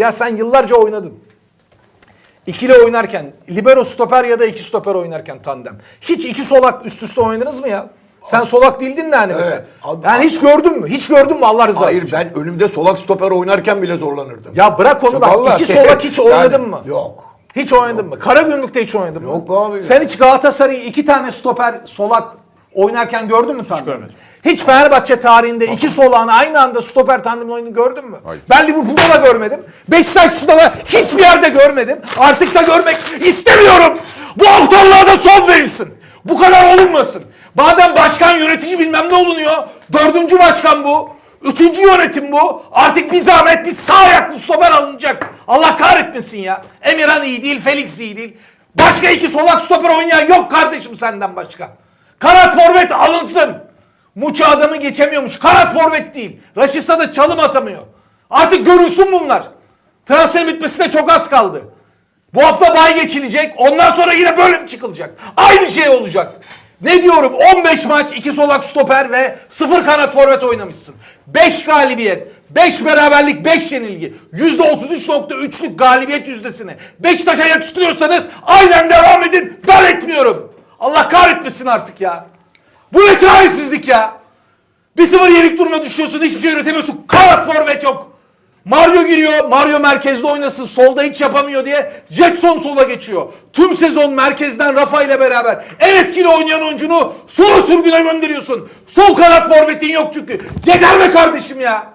Ya sen yıllarca oynadın. İkili oynarken, libero stoper ya da iki stoper oynarken tandem. Hiç iki solak üst üste oynadınız mı ya? Sen solak değildin de hani mesela. abi- yani hiç gördün mü? Hiç gördün mü Allah rızası Hayır için? ben önümde solak stoper oynarken bile zorlanırdım. Ya bırak onu bak. Vallahi- iki solak hiç oynadın Yani mı? Yok. Hiç oynadın mı? Karagümrük'te hiç oynadın mı? Yok be abi. Sen hiç Galatasaray'ı iki tane stoper solak oynarken gördün mü tandem? Hiç Fenerbahçe tarihinde iki solağın aynı anda stoper tandem oyunu gördün mü? Hayır. Ben Liverpool'da da görmedim. Beşiktaş'ta da hiçbir yerde görmedim. Artık da görmek istemiyorum. Bu aptallığa da son verilsin. Bu kadar olunmasın. Madem başkan yönetici bilmem ne olunuyor. Dördüncü başkan bu. Üçüncü yönetim bu. Artık bir zahmet bir sağ ayaklı stoper alınacak. Allah kahretmesin ya. Emirhan iyi değil, Felix iyi değil. Başka iki solak stoper oynayan yok kardeşim senden başka. Kanat forvet alınsın. Muçi adamı geçemiyormuş. Kanat forvet değil. Raşitsa da çalım atamıyor. Artık görülsün bunlar. Transfer bitmesine çok az kaldı. Bu hafta bay geçilecek. Ondan sonra yine böyle mi çıkılacak? Aynı şey olacak. Ne diyorum? 15 maç, 2 solak stoper ve 0 kanat forvet oynamışsın. 5 galibiyet, 5 beraberlik, 5 yenilgi. %33.3'lük galibiyet yüzdesini Beşiktaş'a yakıştırıyorsanız aynen devam edin. Etmiyorum. Kahretmesin artık ya. Bu ne çaresizlik ya. Bir sıfır yenik duruma düşüyorsun. Hiçbir şey üretemiyorsun. Kanat forvet yok. Mario giriyor. Mario merkezde oynasın. Solda hiç yapamıyor diye Jackson sola geçiyor. Tüm sezon merkezden Rafa ile beraber en etkili oynayan oyuncunu sola sürgüne gönderiyorsun. Sol kanat forvetin yok çünkü. Yeter be kardeşim ya.